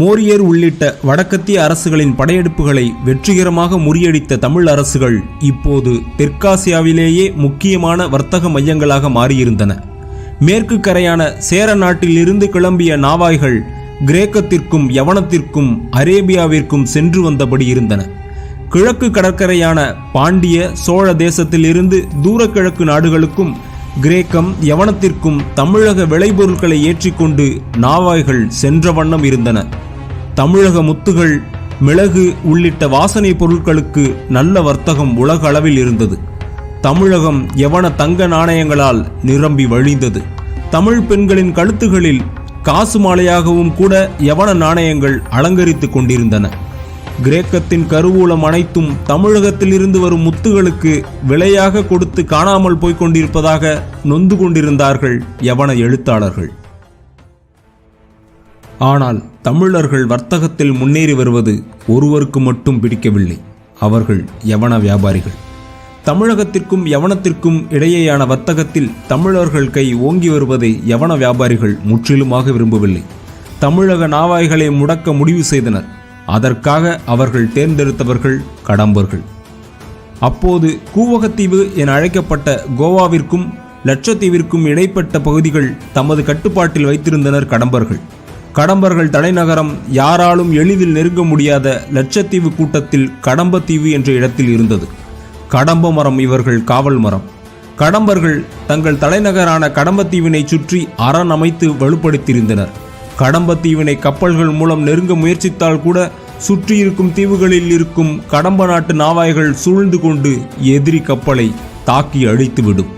Monier உள்ளிட்ட வடக்கத்திய அரசுகளின் படையெடுப்புகளை வெற்றிகரமாக முறியடித்த தமிழ் அரசுகள் இப்போது தெற்காசியாவிலேயே முக்கியமான வர்த்தக மையங்களாக மாறியிருந்தன. மேற்கு கரையான சேர நாட்டிலிருந்து கிளம்பிய நாவாய்கள் கிரேக்கத்திற்கும் யவனத்திற்கும் அரேபியாவிற்கும் சென்று வந்தபடி இருந்தன. கிழக்கு கடற்கரையான பாண்டிய சோழ தேசத்திலிருந்து தூரக்கிழக்கு நாடுகளுக்கும் கிரேக்கம் யவனத்திற்கும் தமிழக விளைபொருட்களை ஏற்றிக்கொண்டு நாவாய்கள் சென்ற வண்ணம் இருந்தன. தமிழக முத்துகள் மிளகு உள்ளிட்ட வாசனை பொருட்களுக்கு நல்ல வர்த்தகம் உலக அளவில் இருந்தது. தமிழகம் யவன தங்க நாணயங்களால் நிரம்பி வழிந்தது. தமிழ் பெண்களின் கழுத்துகளில் காசு மாலையாகவும் கூட எவன நாணயங்கள் அலங்கரித்துக் கொண்டிருந்தன. கிரேக்கத்தின் கருவூலம் அனைத்தும் தமிழகத்திலிருந்து வரும் முத்துகளுக்கு விலையாக கொடுத்து காணாமல் போய்க் கொண்டிருப்பதாக நொந்து கொண்டிருந்தார்கள் யவன எழுத்தாளர்கள். ஆனால் தமிழர்கள் வர்த்தகத்தில் முன்னேறி வருவது ஒருவருக்கு மட்டும் பிடிக்கவில்லை. அவர்கள் யவன வியாபாரிகள். தமிழகத்திற்கும் யவனத்திற்கும் இடையேயான வர்த்தகத்தில் தமிழர்கள் கை ஓங்கி வருவதை யவன வியாபாரிகள் முற்றிலுமாக விரும்பவில்லை. தமிழக நாவாய்களை முடக்க முடிவு செய்தனர். அதற்காக அவர்கள் தேர்ந்தெடுத்தவர்கள் கடம்பர்கள். அப்போது கூவகத்தீவு என அழைக்கப்பட்ட கோவாவிற்கும் லட்சத்தீவிற்கும் இடைப்பட்ட பகுதிகள் தமது கட்டுப்பாட்டில் வைத்திருந்தனர் கடம்பர்கள். கடம்பர்கள் தலைநகரம் யாராலும் எளிதில் நெருங்க முடியாத லட்சத்தீவு கூட்டத்தில் கடம்பத்தீவு என்ற இடத்தில் இருந்தது. கடம்ப மரம் இவர்கள் காவல் மரம். கடம்பர்கள் தங்கள் தலைநகரான கடம்பத்தீவினை சுற்றி அரண் அமைத்து வலுப்படுத்தியிருந்தனர். கடம்பத்தீவினை கப்பல்கள் மூலம் நெருங்க முயற்சித்தால் கூட சுற்றியிருக்கும் தீவுகளில் இருக்கும் கடம்ப நாட்டு நாவாய்கள் சூழ்ந்து கொண்டு எதிரி கப்பலை தாக்கி அழித்துவிடும்.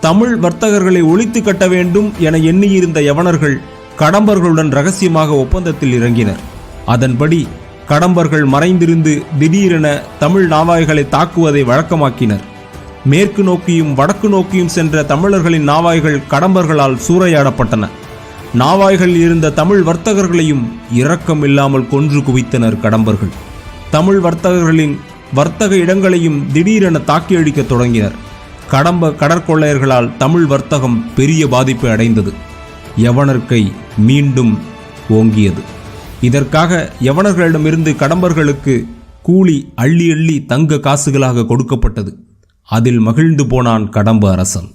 தமிழ் வர்த்தகர்களை ஒழித்து கட்ட வேண்டும் என எண்ணியிருந்த யவனர்கள் கடம்பர்களுடன் ரகசியமாக ஒப்பந்தத்தில் இறங்கினர். அதன்படி கடம்பர்கள் மறைந்திருந்து திடீரென தமிழ் நாவாய்களை தாக்குவதை வழக்கமாக்கினர். மேற்கு நோக்கியும் வடக்கு நோக்கியும் சென்ற தமிழர்களின் நாவாய்கள் கடம்பர்களால் சூறையாடப்பட்டன. நாவாய்கள் இருந்த தமிழ் வர்த்தகர்களையும் இரக்கம் இல்லாமல் கொன்று குவித்தனர் கடம்பர்கள். தமிழ் வர்த்தகர்களின் வர்த்தக இடங்களையும் திடீரென தாக்கி அழிக்க தொடங்கினர். கடம்ப கடற்கொள்ளையர்களால் தமிழ் வர்த்தகம் பெரிய பாதிப்பை அடைந்தது. யவனர்க்கை மீண்டும் ஓங்கியது. இதற்காக யவனர்களிடமிருந்து கடம்பர்களுக்கு கூலி அள்ளி அள்ளி தங்க காசுகளாக கொடுக்கப்பட்டது. அதில் மகிழ்ந்து போனான் கடம்ப அரசன்.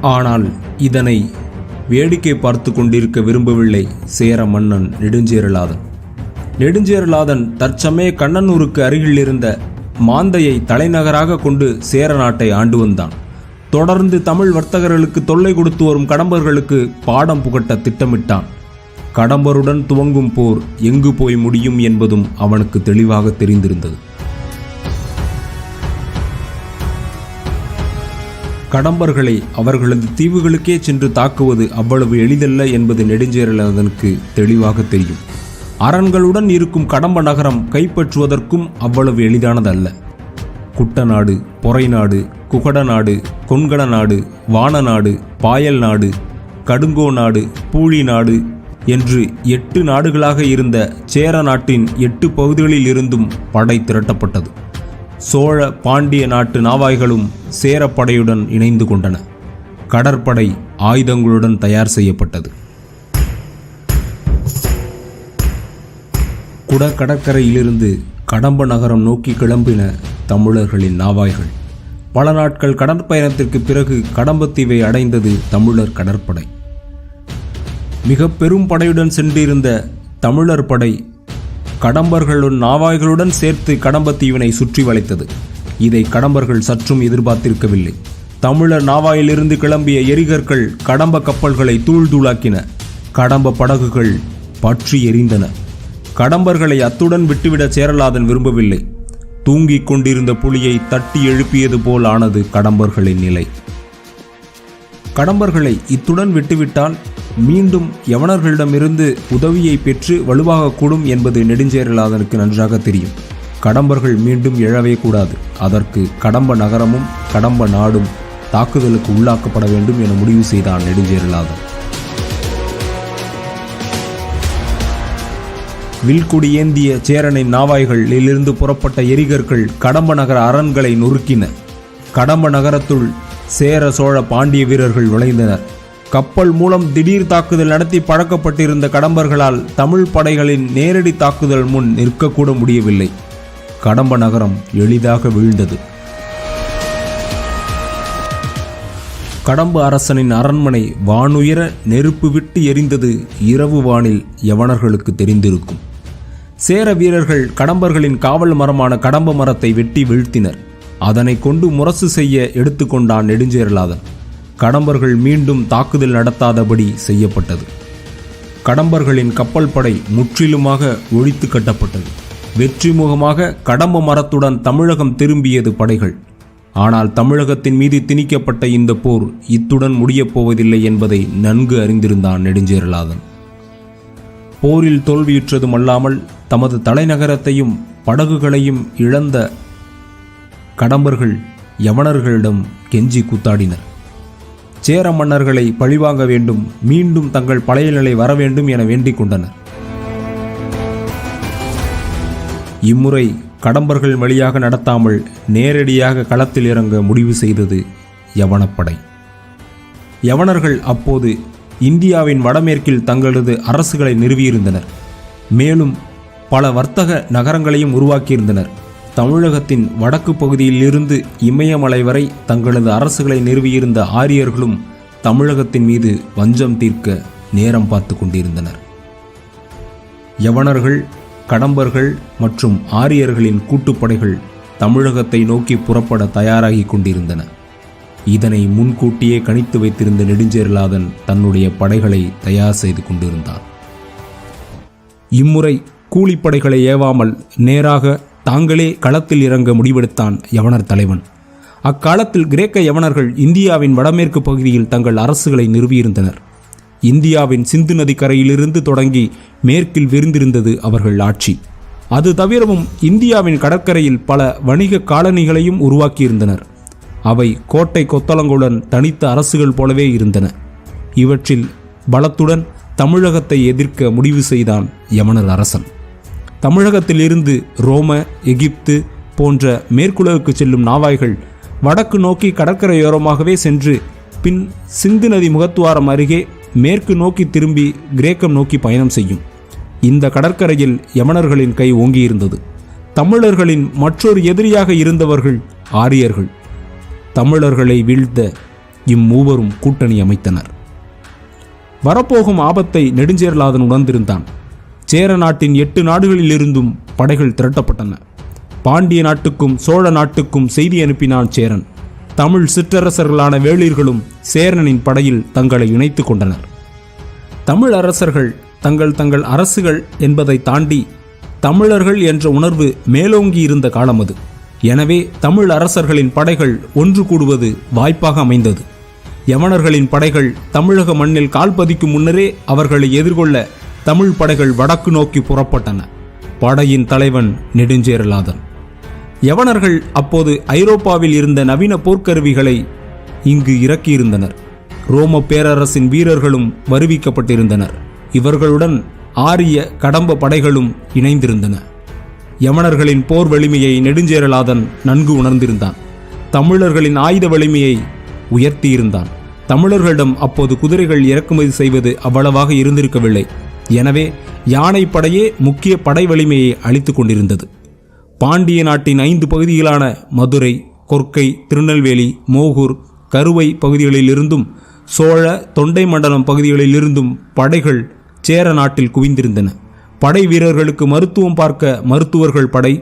ஆனால் இதனை வேடிக்கை பார்த்து கொண்டிருக்க விரும்பவில்லை சேர மன்னன் நெடுஞ்சேரலாதன். நெடுஞ்சேரலாதன் தற்சமய கண்ணனூருக்கு அருகில் இருந்த மாந்தையை தலைநகராக கொண்டு சேர நாட்டை ஆண்டு வந்தான். தொடர்ந்து தமிழ் வர்த்தகர்களுக்கு தொல்லை கொடுத்து வரும் கடம்பர்களுக்கு பாடம் புகட்ட திட்டமிட்டான். கடம்பருடன் துவங்கும் போர் எங்கு போய் முடியும் என்பதும் அவனுக்கு தெளிவாக தெரிந்திருந்தது. கடம்பர்களை அவர்களது தீவுகளுக்கே சென்று தாக்குவது அவ்வளவு எளிதல்ல என்பது நெடுஞ்சேரலனுக்கு தெளிவாக தெரியும். அரண்களுடன் இருக்கும் கடம்ப நகரம் கைப்பற்றுவதற்கும் அவ்வளவு எளிதானதல்ல. குட்டநாடு பொறைநாடு குகடநாடு கொண்கடநாடு வானநாடு பாயல் நாடு கடுங்கோ நாடு பூழி நாடு என்று எட்டு நாடுகளாக இருந்த சேர நாட்டின் எட்டு பகுதிகளில் இருந்தும் படை திரட்டப்பட்டது. சோழ பாண்டிய நாட்டு நாவாய்களும் சேரப்படையுடன் இணைந்து கொண்டன. கடற்படை ஆயுதங்களுடன் தயார் செய்யப்பட்டது. குட கடற்கரையிலிருந்து கடம்ப நகரம் நோக்கி கிளம்பின தமிழர்களின் நாவாய்கள். பல நாட்கள் கடற்பயணத்திற்கு பிறகு கடம்பத்தீவை அடைந்தது தமிழர் கடற்படை. மிக பெரும் படையுடன் சென்றிருந்த தமிழர் படை கடம்பர்களுடன் நாவாய்களுடன் சேர்த்து கடம்பத்தீவினை சுற்றி வளைத்தது. இதை கடம்பர்கள் சற்றும் எதிர்பார்த்திருக்கவில்லை. தமிழர் நாவாயிலிருந்து கிளம்பிய எரிகற்கள் கடம்ப கப்பல்களை தூள் தூளாக்கின. கடம்ப படகுகள் பற்றி எரிந்தன. கடம்பர்களை அத்துடன் விட்டுவிட சேரலாதன் விரும்பவில்லை. தூங்கிக் கொண்டிருந்த புலியை தட்டி எழுப்பியது போல் ஆனது கடம்பர்களின் நிலை. கடம்பர்களை இத்துடன் விட்டுவிட்டால் மீண்டும் யவனர்களிடமிருந்து உதவியை பெற்று வலுவாகக்கூடும் என்பது நெடுஞ்சேரலாதனுக்கு நன்றாக தெரியும். கடம்பர்கள் மீண்டும் எழவே கூடாது. அதற்கு கடம்ப நகரமும் கடம்ப நாடும் தாக்குதலுக்கு உள்ளாக்கப்பட வேண்டும் என முடிவு செய்தான் நெடுஞ்சேரலாதன் வில்குடி ஏந்திய சேரனின் நாவாய்களிலிருந்து புறப்பட்ட எரிகற்கள் கடம்ப நகர அரண்களை நொறுக்கின. கடம்ப நகரத்துள் சேர சோழ பாண்டிய வீரர்கள் நுழைந்தனர். கப்பல் மூலம் திடீர் தாக்குதல் நடத்தி பழக்கப்பட்டிருந்த கடம்பர்களால் தமிழ் படைகளின் நேரடி தாக்குதல் முன் நிற்கக்கூட முடியவில்லை. கடம்ப நகரம் எளிதாக வீழ்ந்தது. கடம்ப அரசனின் அரண்மனை வானுயர நெருப்பு விட்டு எரிந்தது இரவு வானில் யவனர்களுக்கு தெரிந்திருக்கும். சேர வீரர்கள் கடம்பர்களின் காவல் மரமான கடம்ப மரத்தை வெட்டி வீழ்த்தினர். அதனை கொண்டு முரசு செய்ய எடுத்துக்கொண்டான் நெடுஞ்சேரலாதன். கடம்பர்கள் மீண்டும் தாக்குதல் நடத்தாதபடி செய்யப்பட்டது. கடம்பர்களின் கப்பல் படை முற்றிலுமாக ஒழித்து கட்டப்பட்டது. வெற்றிமுகமாக கடம்ப மரத்துடன் தமிழகம் திரும்பியது படைகள். ஆனால் தமிழகத்தின் மீது திணிக்கப்பட்ட இந்த போர் இத்துடன் முடியப் போவதில்லை என்பதை நன்கு அறிந்திருந்தான் நெடுஞ்சேரலாதன். போரில் தோல்வியுற்றதுமல்லாமல் தமது தலைநகரத்தையும் படகுகளையும் இழந்த கடம்பர்கள் யவனர்களிடம் கெஞ்சி கூத்தாடினர். சேர மன்னர்களை பழிவாங்க வேண்டும் மீண்டும் தங்கள் பழைய நிலை வர வேண்டும் என வேண்டிக் கொண்டனர். இம்முறை கடம்பர்கள் வழியாக நடத்தாமல் நேரடியாக களத்தில் இறங்க முடிவு செய்தது யவனப்படை. யவனர்கள் அப்போது இந்தியாவின் வடமேற்கில் தங்களது அரசுகளை நிறுவியிருந்தனர். மேலும் பல வர்த்தக நகரங்களையும் உருவாக்கியிருந்தனர். தமிழகத்தின் வடக்கு பகுதியிலிருந்து இமயமலை வரை தங்களது அரசுகளை நிறுவியிருந்த ஆரியர்களும் தமிழகத்தின் மீது வஞ்சம் தீர்க்க நேரம் பார்த்து கொண்டிருந்தனர். யவனர்கள் கடம்பர்கள் மற்றும் ஆரியர்களின் கூட்டுப்படைகள் தமிழகத்தை நோக்கி புறப்பட தயாராகி கொண்டிருந்தன. இதனை முன்கூட்டியே கணித்து வைத்திருந்த நெடுஞ்சேரலாதன் தன்னுடைய படைகளை தயார் செய்து கொண்டிருந்தான். இம்முறை கூலிப்படைகளை ஏவாமல் நேராக தாங்களே களத்தில் இறங்க முடிவெடுத்தான் யவனர் தலைவன். அக்காலத்தில் கிரேக்க யவனர்கள் இந்தியாவின் வடமேற்கு பகுதியில் தங்கள் அரசுகளை நிறுவியிருந்தனர். இந்தியாவின் சிந்து நதிக்கரையிலிருந்து தொடங்கி மேற்கில் விரிந்திருந்தது அவர்கள் ஆட்சி. அது தவிரவும் இந்தியாவின் கடற்கரையில் பல வணிக காலனிகளையும் உருவாக்கியிருந்தனர். அவை கோட்டை கொத்தளங்களுடன் தனித்த அரசுகள் போலவே இருந்தன. இவற்றில் பலத்துடன் தமிழகத்தை எதிர்க்க முடிவு செய்தான் யமனர் அரசன். தமிழகத்திலிருந்து ரோம எகிப்து போன்ற மேற்குலகுக்கு செல்லும் நாவாய்கள் வடக்கு நோக்கி கடற்கரையோரமாகவே சென்று பின் சிந்து நதி முகத்துவாரம் அருகே மேற்கு நோக்கி திரும்பி கிரேக்கம் நோக்கி பயணம் செய்யும். இந்த கடற்கரையில் யமனர்களின் கை ஓங்கியிருந்தது. தமிழர்களின் மற்றொரு எதிரியாக இருந்தவர்கள் ஆரியர்கள். தமிழர்களை வீழ்த்த இம்மூவரும் கூட்டணி அமைத்தனர். வரப்போகும் ஆபத்தை நெடுஞ்சேரலாதன் உணர்ந்திருந்தான். சேர நாட்டின் எட்டு நாடுகளிலிருந்தும் படைகள் திரட்டப்பட்டன. பாண்டிய நாட்டுக்கும் சோழ நாட்டுக்கும் செய்தி அனுப்பினான் சேரன். தமிழ் சிற்றரசர்களான வேளிர்களும் சேரனின் படையில் தங்களை இணைத்துக் கொண்டனர். தமிழ் அரசர்கள் தங்கள் தங்கள் அரசுகள் என்பதை தாண்டி தமிழர்கள் என்ற உணர்வு மேலோங்கி இருந்த காலம் அது. எனவே தமிழ் அரசர்களின் படைகள் ஒன்று கூடுவது வாய்ப்பாக அமைந்தது. யவனர்களின் படைகள் தமிழக மண்ணில் கால் பதிக்கும் முன்னரே அவர்களை எதிர்கொள்ள தமிழ் படைகள் வடக்கு நோக்கி புறப்பட்டன. படையின் தலைவன் நெடுஞ்சேரலாதன். யவனர்கள் அப்போது ஐரோப்பாவில் இருந்த நவீன போர்க்கருவிகளை இங்கு இறக்கியிருந்தனர். ரோம பேரரசின் வீரர்களும் வருவிக்கப்பட்டிருந்தனர். இவர்களுடன் ஆரிய கடம்ப படைகளும் இணைந்திருந்தன. யமனர்களின் போர் வலிமையை நெடுஞ்சேரலாதன் நன்கு உணர்ந்திருந்தான். தமிழர்களின் ஆயுத வலிமையை உயர்த்தியிருந்தான். தமிழர்களிடம் அப்போது குதிரைகள் இறக்குமதி செய்வது அவ்வளவாக இருந்திருக்கவில்லை. எனவே யானைப்படையே முக்கிய படை வலிமையை அளித்து கொண்டிருந்தது. பாண்டிய நாட்டின் ஐந்து பகுதிகளான மதுரை கொர்க்கை திருநெல்வேலி மோகூர் கருவை பகுதிகளிலிருந்தும் சோழ தொண்டை மண்டலம் பகுதிகளிலிருந்தும் படைகள் சேர நாட்டில் குவிந்திருந்தன. படை வீரர்களுக்கு மருத்துவம் பார்க்க மருத்துவர்கள் படை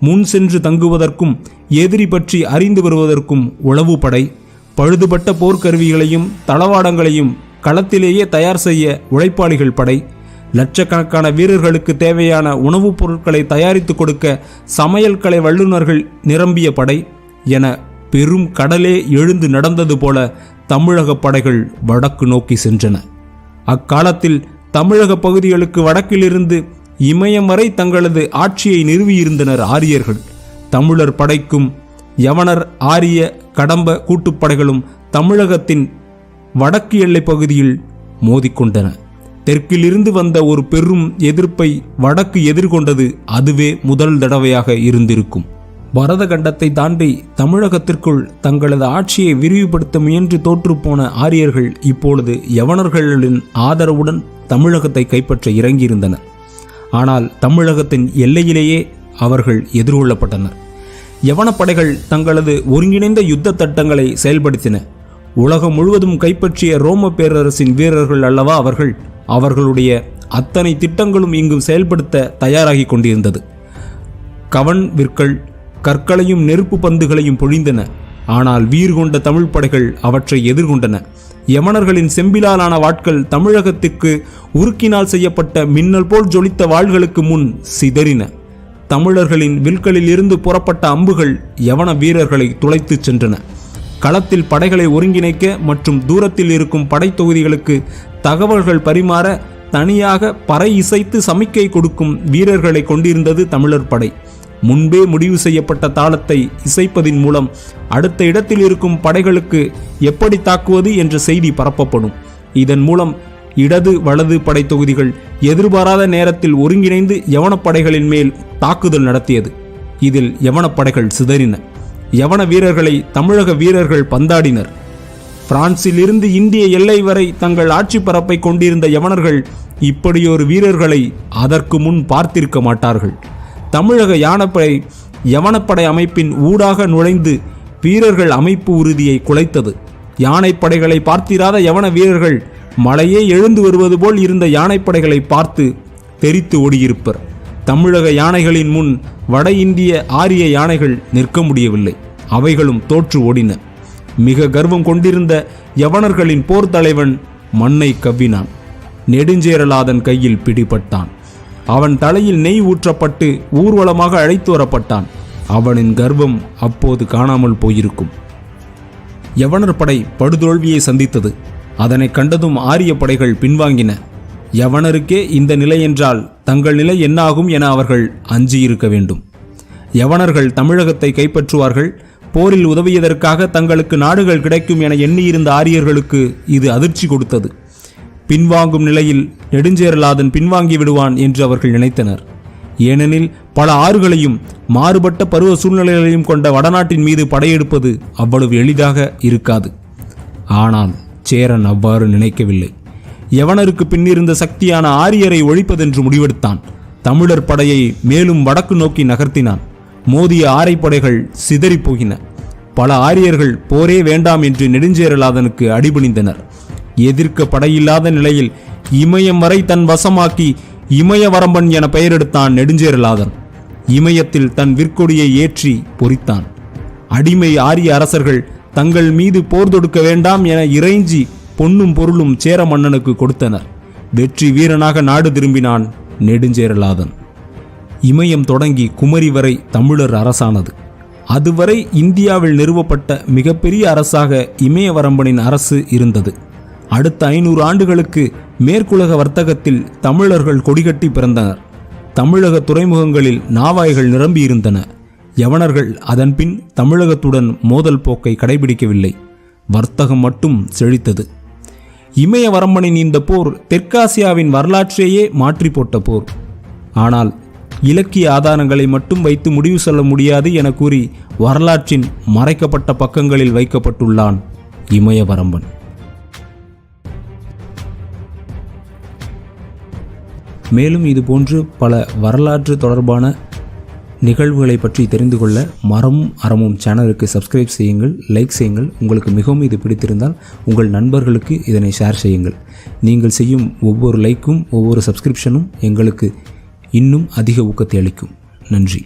முன் சென்று தங்குவதற்கும் எதிரி பற்றி அறிந்து வருவதற்கும் உளவு படை பழுதுபட்ட போர்க்கருவிகளையும் தளவாடங்களையும் களத்திலேயே தயார் செய்ய உழைப்பாளிகள் படை லட்சக்கணக்கான வீரர்களுக்கு தேவையான உணவுப் பொருட்களை தயாரித்து கொடுக்க சமையல் கலை வல்லுநர்கள் நிரம்பிய படை என பெரும் கடலே எழுந்து நடந்தது போல தமிழக படைகள் வடக்கு நோக்கி சென்றன. அக்காலத்தில் தமிழக பகுதிகளுக்கு வடக்கிலிருந்து இமயம் வரை தங்களது ஆட்சியை நிறுவியிருந்தனர் ஆரியர்கள். தமிழர் படைக்கும் யவனர் ஆரிய கடம்ப கூட்டுப்படைகளும் தமிழகத்தின் வடக்கு எல்லைப் பகுதியில் மோதிக்கொண்டன. தெற்கிலிருந்து வந்த ஒரு பெரும் எதிர்ப்பை வடக்கு எதிர்கொண்டது அதுவே முதல் தடவையாக இருந்திருக்கும். பரத கண்டத்தை தாண்டி தமிழகத்திற்குள் தங்களது ஆட்சியை விரிவுபடுத்த முயன்று தோற்றுப்போன ஆரியர்கள் இப்பொழுது யவனர்களின் ஆதரவுடன் தமிழகத்தை கைப்பற்ற இறங்கியிருந்தனர். ஆனால் தமிழகத்தின் எல்லையிலேயே அவர்கள் எதிர்கொள்ளப்பட்டனர். யவனப்படைகள் தங்களது ஒருங்கிணைந்த யுத்த தட்டங்களை செயல்படுத்தின. உலகம் முழுவதும் கைப்பற்றிய ரோம பேரரசின் வீரர்கள் அல்லவா அவர்கள்? அவர்களுடைய அத்தனை திட்டங்களும் இங்கும் செயல்படுத்த தயாராகி கொண்டிருந்தது. கவன் விற்கள் கற்களையும் நெருப்பு பந்துகளையும் பொழிந்தன. ஆனால் வீர் கொண்ட தமிழ் படைகள் அவற்றை எதிர்கொண்டன. யமனர்களின் செம்பிலாலான வாட்கள் தமிழகத்துக்கு உருக்கினால் செய்யப்பட்ட மின்னல் போல் ஜொலித்த வாள்களுக்கு முன் சிதறின. தமிழர்களின் வில்களில் இருந்து புறப்பட்ட அம்புகள் யவன வீரர்களை துளைத்துச் சென்றன. களத்தில் படைகளை ஒருங்கிணைக்க மற்றும் தூரத்தில் இருக்கும் படைத்தொகுதிகளுக்கு தகவல்கள் பரிமாற தனியாக பறை இசைத்து சமிக்கை கொடுக்கும் வீரர்களை கொண்டிருந்தது தமிழர் படை. முன்பே முடிவு செய்யப்பட்ட தாளத்தை இசைப்பதின் மூலம் அடுத்த இடத்தில் இருக்கும் படைகளுக்கு எப்படி தாக்குவது என்ற செய்தி பரப்பப்படும். இதன் மூலம் இடது வலது படைத்தொகுதிகள் எதிர்பாராத நேரத்தில் ஒருங்கிணைந்து யவனப் படைகளின் மேல் தாக்குதல் நடத்தியது. இதில் யவனப்படைகள் சிதறின. யவன வீரர்களை தமிழக வீரர்கள் பந்தாடினர். பிரான்சிலிருந்து இந்திய எல்லை வரை தங்கள் ஆட்சி பரப்பை கொண்டிருந்த யவனர்கள் இப்படியொரு வீரர்களை அதற்கு முன் பார்த்திருக்க மாட்டார்கள். தமிழக யானப்படை யவனப்படை அமைப்பின் ஊடாக நுழைந்து வீரர்கள் அமைப்பு உறுதியை குலைத்தது. யானைப்படைகளை பார்த்திராத யவன வீரர்கள் மலையே எழுந்து வருவது போல் இருந்த யானைப்படைகளை பார்த்து தெரித்து ஓடியிருப்பர். தமிழக யானைகளின் முன் வட இந்திய ஆரிய யானைகள் நிற்க முடியவில்லை. அவைகளும் தோற்று ஓடின. மிக கர்வம் கொண்டிருந்த யவனர்களின் போர் தலைவன் மண்ணை கவ்வினான். நெடுஞ்சேரலாதன் கையில் பிடிபட்டான். அவன் தலையில் நெய் ஊற்றப்பட்டு ஊர்வலமாக அழைத்து வரப்பட்டான். அவனின் கர்வம் அப்போது காணாமல் போயிருக்கும். யவனர் படை படுதோல்வியை சந்தித்தது. அதனை கண்டதும் ஆரிய படைகள் பின்வாங்கின. யவனருக்கே இந்த நிலை என்றால் தங்கள் நிலை என்னாகும் என அவர்கள் அஞ்சியிருக்க வேண்டும். யவனர்கள் தமிழகத்தை கைப்பற்றுவார்கள் போரில் உதவியதற்காக தங்களுக்கு நாடுகள் கிடைக்கும் என எண்ணியிருந்த ஆரியர்களுக்கு இது அதிர்ச்சி கொடுத்தது. பின்வாங்கும் நிலையில் நெடுஞ்சேரலாதன் பின்வாங்கி விடுவான் என்று அவர்கள் நினைத்தனர். ஏனெனில் பல ஆறுகளையும் மாறுபட்ட பருவ சூழ்நிலைகளையும் கொண்ட வடநாட்டின் மீது படையெடுப்பது அவ்வளவு எளிதாக இருக்காது. ஆனால் சேரன் அவ்வாறு நினைக்கவில்லை. யவனருக்கு பின்னிருந்த சக்தியான ஆரியரை ஒழிப்பதென்று முடிவெடுத்தான். தமிழர் படையை மேலும் வடக்கு நோக்கி நகர்த்தினான். மோதிய ஆரைப்படைகள் சிதறிப் போகின. பல ஆரியர்கள் போரே வேண்டாம் என்று நெடுஞ்சேரலாதனுக்கு அடிபணிந்தனர். எதிர்க்க படையில்லாத நிலையில் இமயம் வரை தன் வசமாக்கி இமயவரம்பன் என பெயரெடுத்தான் நெடுஞ்சேரலாதன். இமயத்தில் தன் விற்கொடியை ஏற்றி பொறித்தான். அடிமை ஆரிய அரசர்கள் தங்கள் மீது போர் தொடுக்க வேண்டாம் என இறைஞ்சி பொன்னும் பொருளும் சேர மன்னனுக்கு கொடுத்தனர் வெற்றி வீரனாக நாடு திரும்பினான் நெடுஞ்சேரலாதன். இமயம் தொடங்கி குமரி வரை தமிழர் அரசானது. அதுவரை இந்தியாவில் நிறுவப்பட்ட மிகப்பெரிய அரசாக இமயவரம்பனின் அரசு இருந்தது. அடுத்த ஐநூறு ஆண்டுகளுக்கு மேற்குலக வர்த்தகத்தில் தமிழர்கள் கொடிகட்டி பிறந்தனர். தமிழக துறைமுகங்களில் நாவாய்கள் நிரம்பியிருந்தன. யவனர்கள் அதன்பின் தமிழகத்துடன் மோதல் போக்கை கடைபிடிக்கவில்லை. வர்த்தகம் மட்டும் செழித்தது. இமயவரம்பனின் இந்த போர் தெற்காசியாவின் வரலாற்றையே மாற்றி போட்ட போர். ஆனால் இலக்கிய ஆதாரங்களை மட்டும் வைத்து முடிவு சொல்ல முடியாது என கூறி வரலாற்றின் மறைக்கப்பட்ட பக்கங்களில் வைக்கப்பட்டுள்ளான் இமயவரம்பன் மேலும் இதுபோன்று பல வரலாற்று தொடர்பான நிகழ்வுகளை பற்றி தெரிந்து கொள்ள மரமும் அறமும் சேனலுக்கு சப்ஸ்கிரைப் செய்யுங்கள் லைக் செய்யுங்கள். உங்களுக்கு மிகவும் இது பிடித்திருந்தால் உங்கள் நண்பர்களுக்கு இதனை ஷேர் செய்யுங்கள். நீங்கள் செய்யும் ஒவ்வொரு லைக்கும் ஒவ்வொரு சப்ஸ்கிரிப்ஷனும் எங்களுக்கு இன்னும் அதிக ஊக்கத்தை அளிக்கும். நன்றி.